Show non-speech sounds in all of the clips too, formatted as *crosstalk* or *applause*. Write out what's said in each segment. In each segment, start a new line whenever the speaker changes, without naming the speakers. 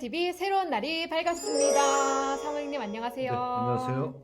TV 새로운 날이 밝았습니다. 사모님 안녕하세요.
네, 안녕하세요.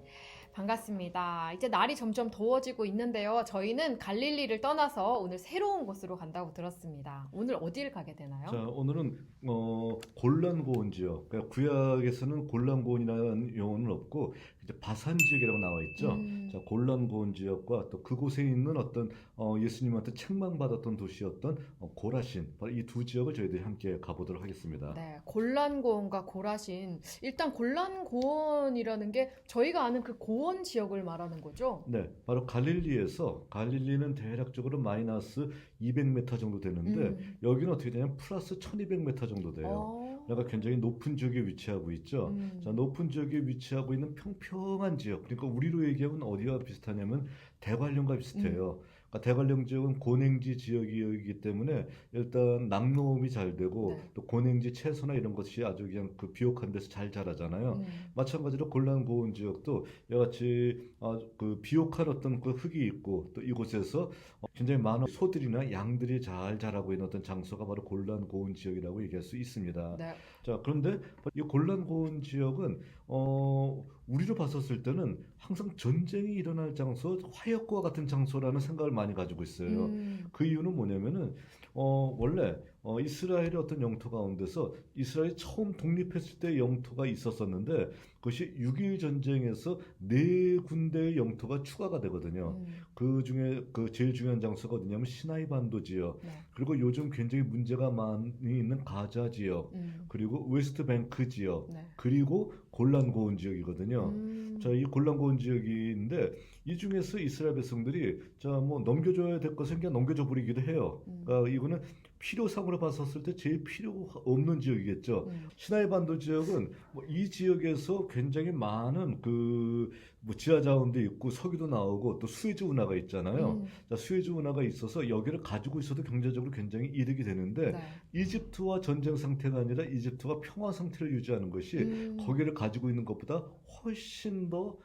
반갑습니다. 이제 날이 점점 더워지고 있는데요. 저희는 갈릴리를 떠나서 오늘 새로운 곳으로 간다고 들었습니다. 오늘 어디를 가게 되나요?
자, 오늘은 어, 골란고온 지역. 그러니까 구약에서는 골란고온이라는 용어는 없고 이제 바산 지역이라고 나와 있죠.
음,
자, 골란고온 지역과 또 그곳에 있는 어떤 어, 예수님한테 책망받았던 도시였던 어, 고라신. 이두 지역을 저희들이 함께 가보도록 하겠습니다.
네, 골란고원과 고라신. 일단 골란고원이라는 게 저희가 아는 그 고원 지역을 말하는 거죠.
네, 바로 갈릴리에서 갈릴리는 대략적으로 마이너스 200m 정도 되는데
음.
여기는 어떻게 되냐면 플러스 1200m 정도 돼요.
어,
그러니까 굉장히 높은 지역에 위치하고 있죠.
음.
자, 높은 지역에 위치하고 있는 평평한 지역. 그러니까 우리로 얘기하면 어디와 비슷하냐면 대관령과 비슷해요.
음.
그러니까 대관령 지역은 고냉지 지역이기 때문에 일단 낙농업이 잘 되고
네.
또 고냉지 채소나 이런 것이 아주 그냥 그 비옥한 데서 잘 자라잖아요.
음.
마찬가지로 골란 고온 지역도 이같이 아, 그 비옥한 어떤 그 흙이 있고 또 이곳에서 어, 굉장히 많은 소들이나 양들이 잘 자라고 있는 어떤 장소가 바로 골란 고온 지역이라고 얘기할 수 있습니다.
네.
자, 그런데 이 골란 고온 지역은 어, 우리로 봤었을 때는 항상 전쟁이 일어날 장소, 화역과 같은 장소라는 생각을 많이 가지고 있어요.
음.
그 이유는 뭐냐면은 어, 원래 어, 이스라엘의 어떤 영토 가운데서 이스라엘이 처음 독립했을 때 영토가 있었었는데 그것이 6.1 전쟁에서 네 군데의 영토가 추가가 되거든요.
음.
그 중에 그 제일 중요한 장소가 어디냐면 시나이 반도 지역
네.
그리고 요즘 굉장히 문제가 많이 있는 가자 지역
음.
그리고 웨스트 뱅크 지역
네.
그리고 골란고온 지역이거든요.
음.
자, 이 골란고온 지역인데 이 중에서 이스라엘 백성들이 자, 뭐 넘겨줘야 될 것은 그냥 넘겨줘 버리기도 해요.
음.
그러니까 이거는 필요상으로 봤었을 때 제일 필요 없는 지역이겠죠.
음.
시나이 반도 지역은 뭐 이 지역에서 굉장히 많은 그 뭐 지하 자원도 있고 석유도 나오고 또 수에즈 운하가 있잖아요.
음.
자, 수에즈 운하가 있어서 여기를 가지고 있어도 경제적으로 굉장히 이득이 되는데
네.
이집트와 전쟁 상태가 아니라 이집트가 평화 상태를 유지하는 것이
음.
거기를 가지고 있는 것보다 훨씬 더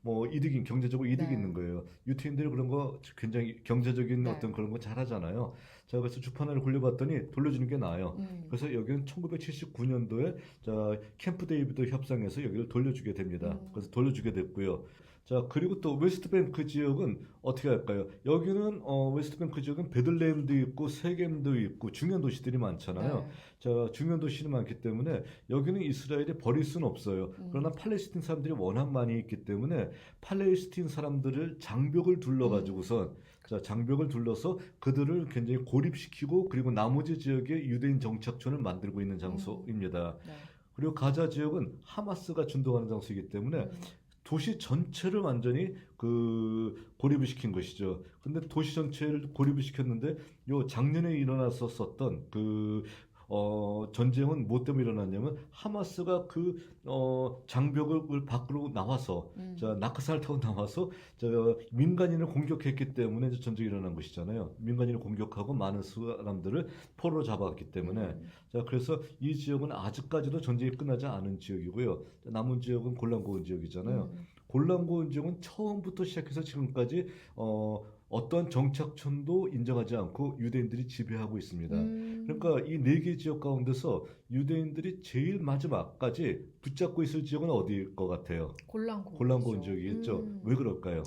뭐 이득이 경제적으로 이득이
네.
있는 거예요. 유태인들이 그런 거 굉장히 경제적인
네.
어떤 그런 거 잘하잖아요. 자 그래서 주판을 굴려봤더니 돌려주는 게 나아요.
음.
그래서 여기는 1979년도에 자 캠프 데이비드 협상에서 여기를 돌려주게 됩니다.
음.
그래서 돌려주게 됐고요. 자 그리고 또 웨스트뱅크 지역은 어떻게 할까요? 여기는 어, 웨스트뱅크 지역은 베들레헴도 있고 세겜도 있고 중요한 도시들이 많잖아요.
네.
자, 중요한 도시는 많기 때문에 여기는 이스라엘이 버릴 수는 없어요.
음.
그러나 팔레스틴 사람들이 워낙 많이 있기 때문에 팔레스틴 사람들을 장벽을 둘러가지고선
음.
자, 장벽을 둘러서 그들을 굉장히 고립시키고 그리고 나머지 지역에 유대인 정착촌을 만들고 있는 장소입니다.
네.
그리고 가자 지역은 하마스가 준동하는 장소이기 때문에
음.
도시 전체를 완전히 그 고립을 시킨 것이죠. 근데 도시 전체를 고립을 시켰는데 요 작년에 일어났었던 그 어, 전쟁은 뭐 때문에 일어났냐면 하마스가 그 어, 장벽을 밖으로 나와서
음.
자 낙하산을 타고 나와서 저 민간인을 공격했기 때문에 전쟁이 일어난 것이잖아요. 민간인을 공격하고 많은 사람들을 포로로 잡았기 때문에
음.
자, 그래서 이 지역은 아직까지도 전쟁이 끝나지 않은 지역이고요. 남은 지역은 골란고온 지역이잖아요.
음.
골란고온 지역은 처음부터 시작해서 지금까지 어, 어떠한 정착촌도 인정하지 않고 유대인들이 지배하고 있습니다.
음.
그러니까 이 네 개 지역 가운데서 유대인들이 제일 마지막까지 붙잡고 있을 지역은 어디일 것 같아요?
골란고.
골란고온 지역이겠죠.
음.
왜 그럴까요?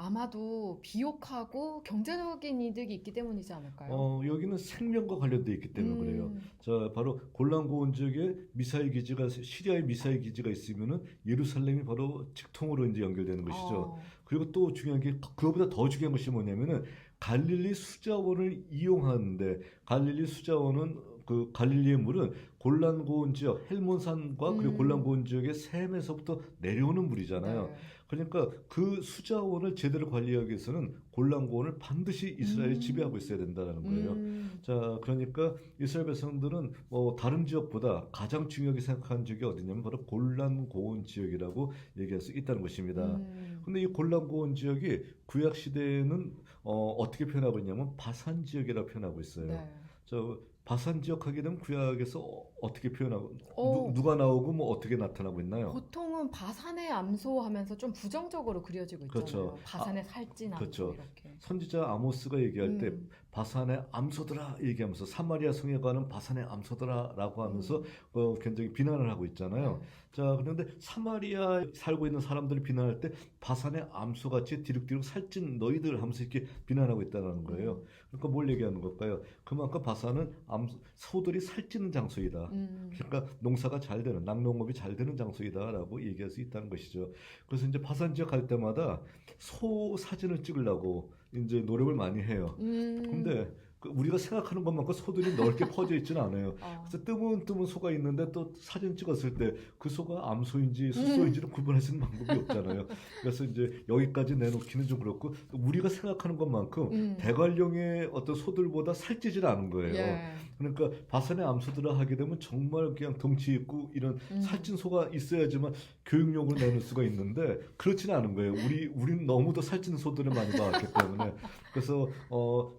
아마도 비옥하고 경제적인 이득이 있기 때문이지 않을까요?
어, 여기는 생명과 관련돼 있기 때문에
음.
그래요. 자, 바로 골란고온 지역에 미사일 기지가 시리아에 미사일 기지가 있으면은 예루살렘이 바로 직통으로 이제 연결되는 것이죠.
어.
그리고 또 중요한 게 그거보다 더 중요한 것이 뭐냐면은 갈릴리 수자원을 이용하는데 갈릴리 수자원은 그 갈릴리의 물은 골란고온 지역 헬몬산과 그리고
음.
골란고온 지역의 샘에서부터 내려오는 물이잖아요.
네.
그러니까 그 수자원을 제대로 관리하기 위해서는 골란고원을 반드시 이스라엘이
음.
지배하고 있어야 된다는 거예요.
음.
자, 그러니까 이스라엘 백성들은 뭐 다른 지역보다 가장 중요하게 생각하는 지역이 어디냐면 바로 골란고원 지역이라고 얘기할 수 있다는 것입니다.
음.
근데 이 골란고원 지역이 구약 시대에는 어, 어떻게 표현하고 있냐면 바산 지역이라고 표현하고 있어요.
네.
저 바산 지역 하게 되면 구약에서 어떻게 표현하고
어.
누, 누가 나오고 뭐 어떻게 나타나고 있나요?
보통은 바산의 암소하면서 좀 부정적으로 그려지고 있잖아요.
그렇죠.
바산의 살찐 암소
그렇죠.
이렇게.
선지자 아모스가 얘기할 때
음.
바산의 암소들아 얘기하면서 사마리아 성에 가는 바산의 암소들아라고 하면서
음.
어, 굉장히 비난을 하고 있잖아요.
네.
자 그런데 사마리아 살고 있는 사람들을 비난할 때 바산의 암소같이 디룩디룩 살찐 너희들 하면서 이렇게 비난하고 있다는 거예요. 그러니까 뭘 얘기하는 걸까요? 그만큼 바산은 암, 소들이 살찌는 장소이다.
음.
그러니까 농사가 잘 되는 낙농업이 잘 되는 장소이다라고 얘기할 수 있다는 것이죠. 그래서 이제 바산 지역 갈 때마다 소 사진을 찍으려고 이제 노력을 많이 해요.
음.
근데 그 우리가 생각하는 것만큼 소들이 넓게 *laughs* 퍼져 있지는 않아요.
어.
그래서 뜨문뜨문 소가 있는데 또 사진 찍었을 때 그 소가 암소인지 숫소인지를 구분할 수 있는 방법이 없잖아요. 그래서 이제 여기까지 내놓기는 좀 그렇고 또 우리가 생각하는 것만큼
음.
대관령의 어떤 소들보다 살찌질 않은 거예요.
예.
그러니까 바산의 암소들을 하게 되면 정말 그냥 덩치 있고 이런
음.
살찐 소가 있어야지만 교육용으로 내놓을 수가 있는데 그렇지는 않은 거예요. 우리 우리는 너무도 살찐 소들을 많이 봤기 때문에 그래서 어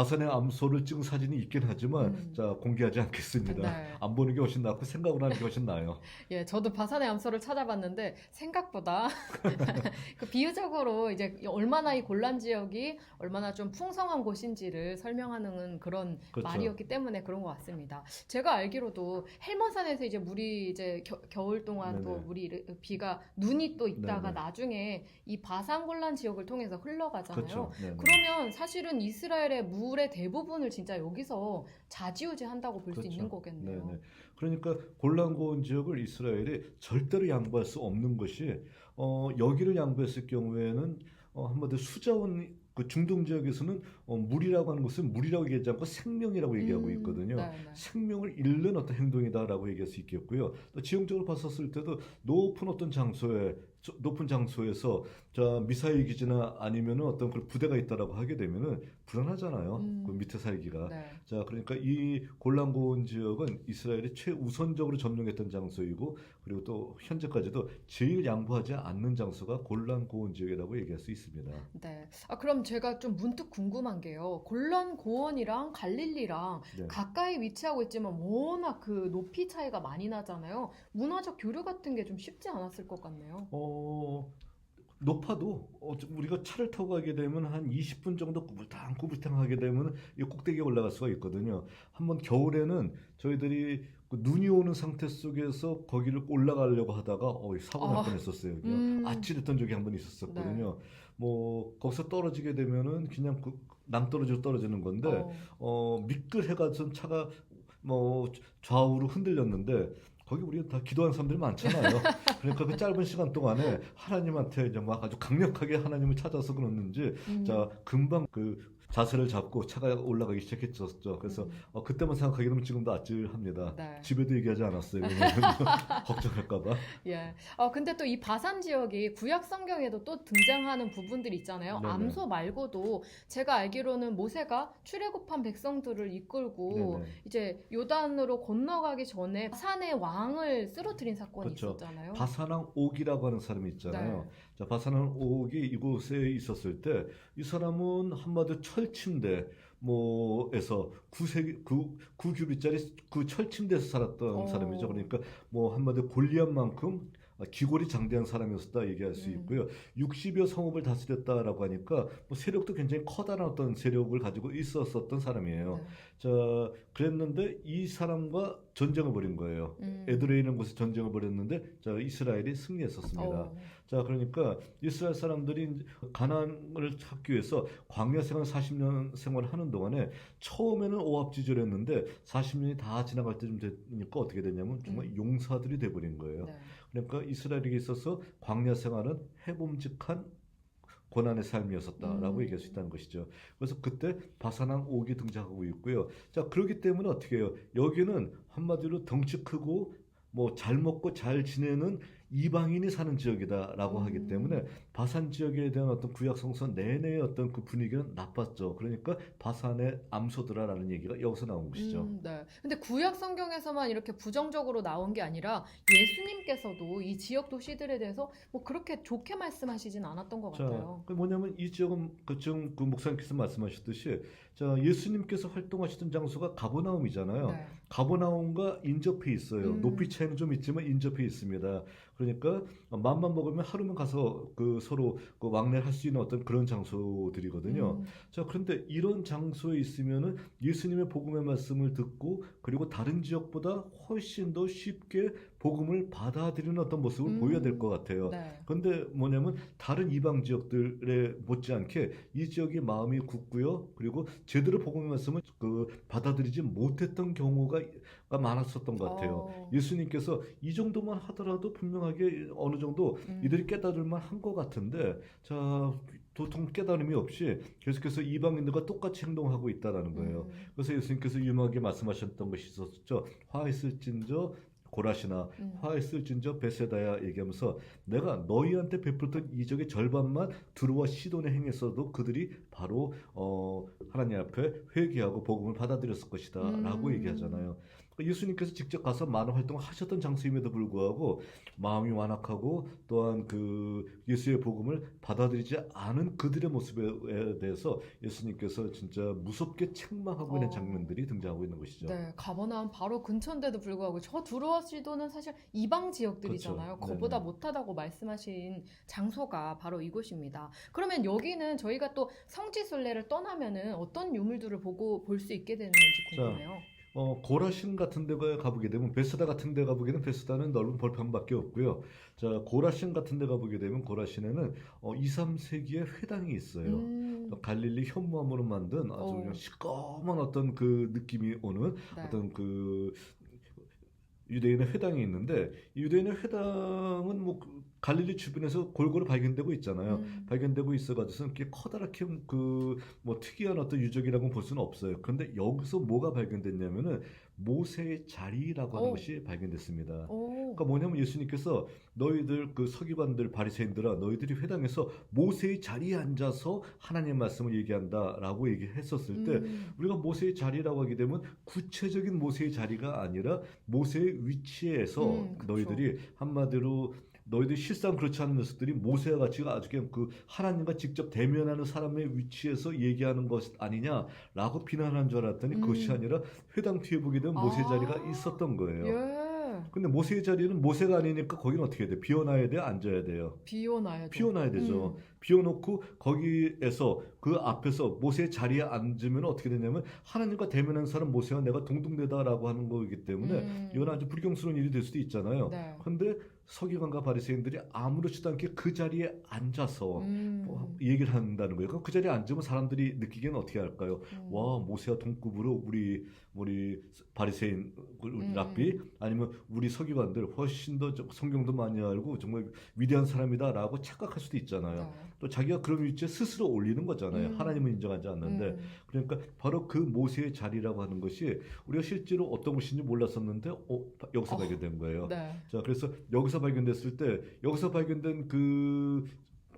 바산의 암소를 찍은 사진이 있긴 하지만
음.
자 공개하지 않겠습니다.
네.
안 보는 게 훨씬 낫고 생각을 하는 게 훨씬 나아요. *laughs*
예, 저도 바산의 암소를 찾아봤는데 생각보다 *laughs* 그 비유적으로 이제 얼마나 이 골란 지역이 얼마나 좀 풍성한 곳인지를 설명하는 그런
그렇죠.
말이었기 때문에 그런 것 같습니다. 제가 알기로도 헬몬산에서 이제 물이 이제 겨, 울 동안 또. 물이 비가 눈이 또 있다가
네네.
나중에 이 바산 골란 지역을 통해서 흘러가잖아요.
그렇죠.
그러면 사실은 이스라엘의 물의 대부분을 진짜 여기서 자지우지 한다고 볼수
그렇죠.
있는 거겠네요.
네네. 그러니까 골란 고원 지역을 이스라엘이 절대로 양보할 수 없는 것이 어, 여기를 양보했을 경우에는 어, 한마디로 수자원 그 중동 지역에서는 어, 물이라고 하는 것은 물이라고 얘기하지 않고 생명이라고 얘기하고
음,
있거든요.
네, 네.
생명을 잃는 어떤 행동이다라고 얘기할 수 있겠고요. 또 지형적으로 봤었을 때도 높은 어떤 장소에 저- 높은 장소에서 자 미사일 기지나 아니면은 어떤 그 부대가 있다라고 하게 되면은 불안하잖아요.
음.
그 밑에 살기가.
네.
자, 그러니까 이 골란 고원 지역은 이스라엘이 최우선적으로 점령했던 장소이고 그리고 또 현재까지도 제일 양보하지 않는 장소가 골란 고원 지역이라고 얘기할 수 있습니다.
네. 아, 그럼 제가 좀 문득 궁금한 게요. 골란 고원이랑 갈릴리랑
네.
가까이 위치하고 있지만 워낙 그 높이 차이가 많이 나잖아요. 문화적 교류 같은 게 좀 쉽지 않았을 것 같네요.
어, 높아도 어, 좀 우리가 차를 타고 가게 되면 한 20분 정도 꾸불탕 꾸불탕 하게 되면 이 꼭대기에 올라갈 수가 있거든요. 한번 겨울에는 저희들이 그 눈이 오는 상태 속에서 거기를 올라가려고 하다가 어, 사고 날
아.
뻔했었어요.
음. 네.
아찔했던 적이 한 번 있었었거든요. 뭐 거기서 떨어지게 되면은 그냥 그 낭떠러지로 떨어지는 건데
어,
어, 미끌해가 전 차가 뭐 좌우로 흔들렸는데 거기 우리가 다 기도한 사람들이 많잖아요. *laughs* 그러니까 그 짧은 시간 동안에 하나님한테 이제 막 아주 강력하게 하나님을 찾아서 그랬는지
음.
자 금방 그 자세를 잡고 차가 올라가기 시작했었죠. 그래서
음.
어, 그때만 생각하게 되면 지금도 아찔합니다.
네.
집에도 얘기하지 않았어요. *laughs* *laughs* 걱정할까봐.
예. 어, 근데 또 이 바산 지역이 구약 성경에도 또 등장하는 부분들이 있잖아요.
네네.
암소 말고도 제가 알기로는 모세가 출애굽한 백성들을 이끌고
네네.
이제 요단으로 건너가기 전에 바산의 왕을 쓰러뜨린 사건이
그렇죠.
있었잖아요.
바사랑 옥이라고 하는 사람이 있잖아요.
네.
자, 바사랑 옥이 이곳에 있었을 때 이 사람은 한마디로 철침대 뭐에서 구세 구 구규비짜리 그 철침대에서 살았던
어.
사람이죠. 그러니까 뭐 한마디로 골리앗만큼 기골이 장대한 사람이었다 얘기할 수
음.
있고요. 60여 성읍을 다스렸다라고 하니까 뭐 세력도 굉장히 커다란 어떤 세력을 가지고 있었었던 사람이에요.
네.
자, 그랬는데 이 사람과 전쟁을 벌인 거예요.
음.
에드레이라는 곳에 전쟁을 벌였는데 자 이스라엘이 승리했었습니다.
어.
자 그러니까 이스라엘 사람들이 가나안을 찾기 위해서 광야 생활 40년 생활하는 동안에 처음에는 오합지졸했는데 40년이 다 지나갈 때쯤 되니까 어떻게 됐냐면 정말
음.
용사들이 돼버린 거예요.
네.
그러니까 이스라엘에게 있어서 광야 생활은 해봄직한 고난의 삶이었었다라고
음.
얘기할 수 있다는 것이죠. 그래서 그때 바사랑 옥이 등장하고 있고요. 자 그렇기 때문에 어떻게 해요? 여기는 한마디로 덩치 크고 뭐 잘 먹고 잘 지내는 이방인이 사는 지역이다라고
음.
하기 때문에 바산 지역에 대한 어떤 구약 성서 내내의 어떤 그 분위기는 나빴죠. 그러니까 바산의 암소드라라는 얘기가 여기서 나온 것이죠.
음, 네. 근데 구약 성경에서만 이렇게 부정적으로 나온 게 아니라 예수님께서도 이 지역 도시들에 대해서 뭐 그렇게 좋게 말씀하시진 않았던 것
자,
같아요.
그 뭐냐면 이 지역은 그 지금 그 목사님께서 말씀하셨듯이 자 예수님께서 활동하시던 장소가 가보나움이잖아요.
네.
가버나움과 인접해 있어요.
음.
높이 차이는 좀 있지만 인접해 있습니다. 그러니까 맘만 먹으면 하루면 가서 그 서로 그 왕래할 수 있는 어떤 그런 장소들이거든요.
음.
자, 그런데 이런 장소에 있으면은 예수님의 복음의 말씀을 듣고 그리고 다른 지역보다 훨씬 더 쉽게 복음을 받아들이는 어떤 모습을
음.
보여야 될 것 같아요.
네.
근데 뭐냐면 다른 이방 지역들에 못지않게 이 지역이 마음이 굳고요. 그리고 제대로 복음의 말씀을 그 받아들이지 못했던 경우가 많았었던 것 같아요.
어.
예수님께서 이 정도만 하더라도 분명하게 어느 정도
음.
이들이 깨달을만 한 것 같은데 자 도통 깨달음이 없이 계속해서 이방인들과 똑같이 행동하고 있다라는 거예요.
음.
그래서 예수님께서 유명하게 말씀하셨던 것이 있었죠. 화 있을진저 고라시나
음.
화 있을진저 베세다야 얘기하면서 내가 너희한테 베풀었던 이적의 절반만 두루와 시돈에 행했어도 그들이 바로 어, 하나님 앞에 회개하고 복음을 받아들였을 것이다라고
음.
얘기하잖아요. 예수님께서 직접 가서 많은 활동을 하셨던 장소임에도 불구하고 마음이 완악하고 또한 그 예수의 복음을 받아들이지 않은 그들의 모습에 대해서 예수님께서 진짜 무섭게 책망하고 있는
어.
장면들이 등장하고 있는 것이죠.
네, 가버나움 바로 근처인데도 불구하고 저 두루와 시도는 사실 이방 지역들이잖아요.
그렇죠.
그보다
네네.
못하다고 말씀하신 장소가 바로 이곳입니다. 그러면 여기는 저희가 또 성지순례를 떠나면은 어떤 유물들을 보고 볼 수 있게 되는지
자,
궁금해요.
어, 고라신 같은 데 가보게 되면 베스다 같은 데 가보게 되면 베스다는 넓은 벌판밖에 없고요. 자, 고라신 같은 데 가보게 되면 고라신에는 어, 2, 3세기의 회당이 있어요.
음,
또 갈릴리 현무암으로 만든 아주
어.
그냥 시꺼먼 어떤 그 느낌이 오는
네.
어떤 그 유대인의 회당이 있는데 이 유대인의 회당은 뭐그 갈릴리 주변에서 골고루 발견되고 있잖아요.
음,
발견되고 있어가지고 이렇게 커다랗게 그 뭐 특이한 어떤 유적이라고는 볼 수는 없어요. 그런데 여기서 뭐가 발견됐냐면은 모세의 자리라고 하는
오.
것이 발견됐습니다.
오,
그러니까 뭐냐면 예수님께서 너희들 그 서기관들 바리새인들아 너희들이 회당에서 모세의 자리에 앉아서 하나님의 말씀을 얘기한다라고 얘기했었을 때
음,
우리가 모세의 자리라고 하게 되면 구체적인 모세의 자리가 아니라 모세의 위치에서
음.
너희들이 한마디로 너희들 실상 그렇지 않은 녀석들이 모세와 같이 아주 그냥 그 하나님과 직접 대면하는 사람의 위치에서 얘기하는 것 아니냐라고 비난한 줄 알았더니
음.
그것이 아니라 회당 뒤에 보게 되면 모세의
아.
자리가 있었던 거예요.
예,
근데 모세의 자리는 모세가 아니니까 거기는 어떻게 해야 돼? 비워놔야 돼요? 앉아야 돼요?
비워놔야 돼.
비워놔야 되죠.
음,
비워놓고 거기에서 그 앞에서 모세의 자리에 앉으면 어떻게 되냐면 하나님과 대면한 사람 모세와 내가 동등되다라고 하는 거기 때문에
음.
이건 아주 불경스러운 일이 될 수도 있잖아요.
네.
근데 서기관과 바리새인들이 아무렇지도 않게 그 자리에 앉아서
음,
뭐 얘기를 한다는 거예요. 그 자리에 앉으면 사람들이 느끼기에는 어떻게 할까요?
음.
와 모세와 동급으로 우리 우리 바리새인 우리
음.
랍비 아니면 우리 서기관들 훨씬 더좀 성경도 많이 알고 정말 위대한 사람이다라고 착각할 수도 있잖아요.
네.
또 자기가 그런 위치에 스스로 올리는 거잖아요.
음.
하나님은 인정하지 않는데
음,
그러니까 바로 그 모세의 자리라고 하는 것이 우리가 실제로 어떤 곳인지 몰랐었는데 어, 여기서
어.
발견된 거예요.
네.
자 그래서 여기서 발견됐을 때 여기서 발견된 그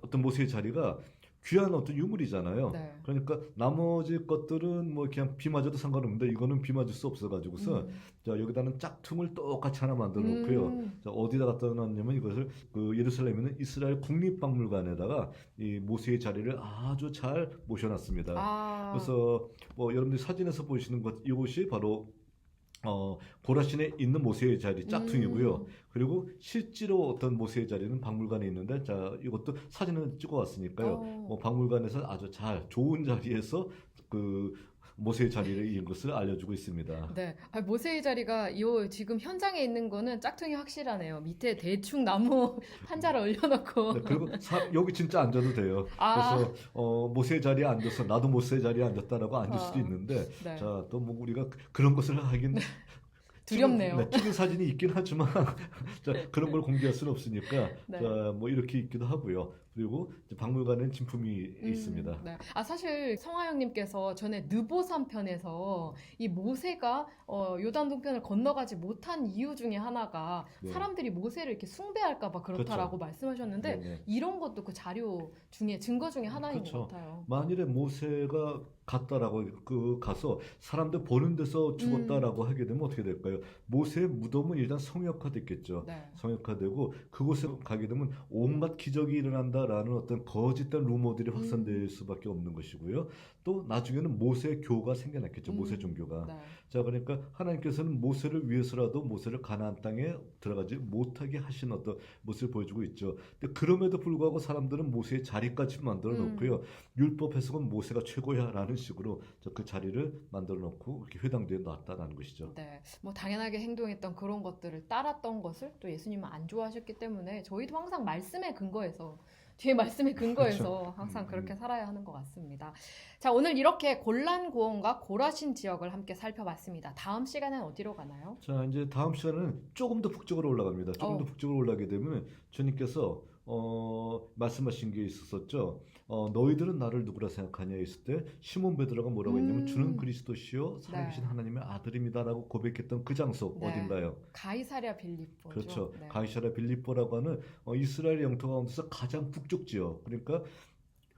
어떤 모세의 자리가 귀한 어떤 유물이잖아요.
네.
그러니까 나머지 것들은 뭐 그냥 비 맞아도 상관없는데 이거는 비 맞을 수 없어가지고서
음.
자 여기다는 짝퉁을 똑같이 하나 만들어 놓고요.
음,
자, 어디다 갖다 놨냐면 이것을 그 예루살렘에는 이스라엘 국립박물관에다가 이 모세의 자리를 아주 잘 모셔놨습니다.
아,
그래서 뭐 여러분들 사진에서 보시는 것 이곳이 바로 어 고라신에 있는 모세의 자리 짝퉁이고요.
음,
그리고 실제로 어떤 모세의 자리는 박물관에 있는데 자 이것도 사진을 찍어 왔으니까요.
어.
뭐 박물관에서 아주 잘 좋은 자리에서 그 모세의 자리를 이은 것을 알려주고 있습니다.
네, 아, 모세의 자리가 요 지금 현장에 있는 거는 짝퉁이 확실하네요. 밑에 대충 나무 *laughs* 판자를 올려놓고.
네, 그리고 사- 여기 진짜 앉아도 돼요.
아,
그래서 어, 모세의 자리에 앉아서 나도 모세의 자리에 앉았다라고 앉을
아,
수도 있는데
네,
자또 뭐 우리가 그- 그런 것을 하긴
두렵네요.
찍은, 네, 찍은 사진이 있긴 하지만 *laughs* 자, 그런 걸 공개할 수는 없으니까
네.
자 뭐 이렇게 있기도 하고요. 그리고 이제 박물관에는 진품이
음,
있습니다.
네. 아 사실 성하영님께서 전에 느보산 편에서 이 모세가 어, 요단 동편을 건너가지 못한 이유 중에 하나가
네.
사람들이 모세를 이렇게 숭배할까봐 그렇다라고 말씀하셨는데
네네.
이런 것도 그 자료 중에 증거 중에 하나인
그렇죠.
것 같아요.
만일에 모세가 갔다라고 그 가서 사람들 보는 데서 죽었다라고 하게 되면 어떻게 될까요? 모세의 무덤은 일단 성역화됐겠죠.
네.
성역화되고 그곳에 가게 되면 온갖 기적이 일어난다 라는 어떤 거짓된 루머들이
음.
확산될 수밖에 없는 것이고요. 또 나중에는 모세 교가 생겨났겠죠. 모세
음.
종교가.
네.
자, 그러니까 하나님께서는 모세를 위해서라도 모세를 가나안 땅에 들어가지 못하게 하신 어떤 모습을 보여주고 있죠. 근데 그럼에도 불구하고 사람들은 모세의 자리까지 만들어
음.
놓고요. 율법 해석은 모세가 최고야라는 식으로 저그 자리를 만들어 놓고 이렇게 회당대에 놨다라는 것이죠.
네, 뭐 당연하게 행동했던 그런 것들을 따랐던 것을 또 예수님은 안 좋아하셨기 때문에 저희도 항상 말씀에 근거해서 뒤에 말씀에 근거해서
그렇죠.
항상
음,
그렇게
음.
살아야 하는 것 같습니다. 자, 오늘 이렇게 골란 구원과 고라신 지역을 함께 살펴봤습니다. 다음 시간엔 어디로 가나요?
자, 이제 다음 시간은 조금 더 북쪽으로 올라갑니다. 조금
어.
더 북쪽으로 올라가게 되면 주님께서 어, 말씀하신 게 있었었죠. 어, 너희들은 나를 누구라 생각하냐 했을 때 시몬 베드로가 뭐라고 했냐면
음.
주는 그리스도시요 살아계신
네.
하나님의 아들입니다라고 고백했던 그 장소
네.
어딘가요?
가이사랴 빌립보죠.
그렇죠.
네.
가이사라 빌립보라고 하는 어, 이스라엘 영토 가운데서 가장 북쪽 지역. 그러니까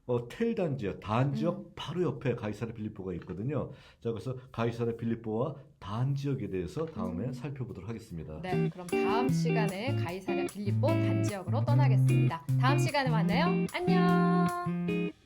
어, 텔 단 지역, 단 지역
음.
바로 옆에 가이사라 빌립보가 있거든요. 자, 그래서 가이사라 빌립보와 단 지역에 대해서 다음에
음.
살펴보도록 하겠습니다.
네, 그럼 다음 시간에 가이사랴 빌립보 단지역으로 떠나겠습니다. 다음 시간에 만나요. 안녕.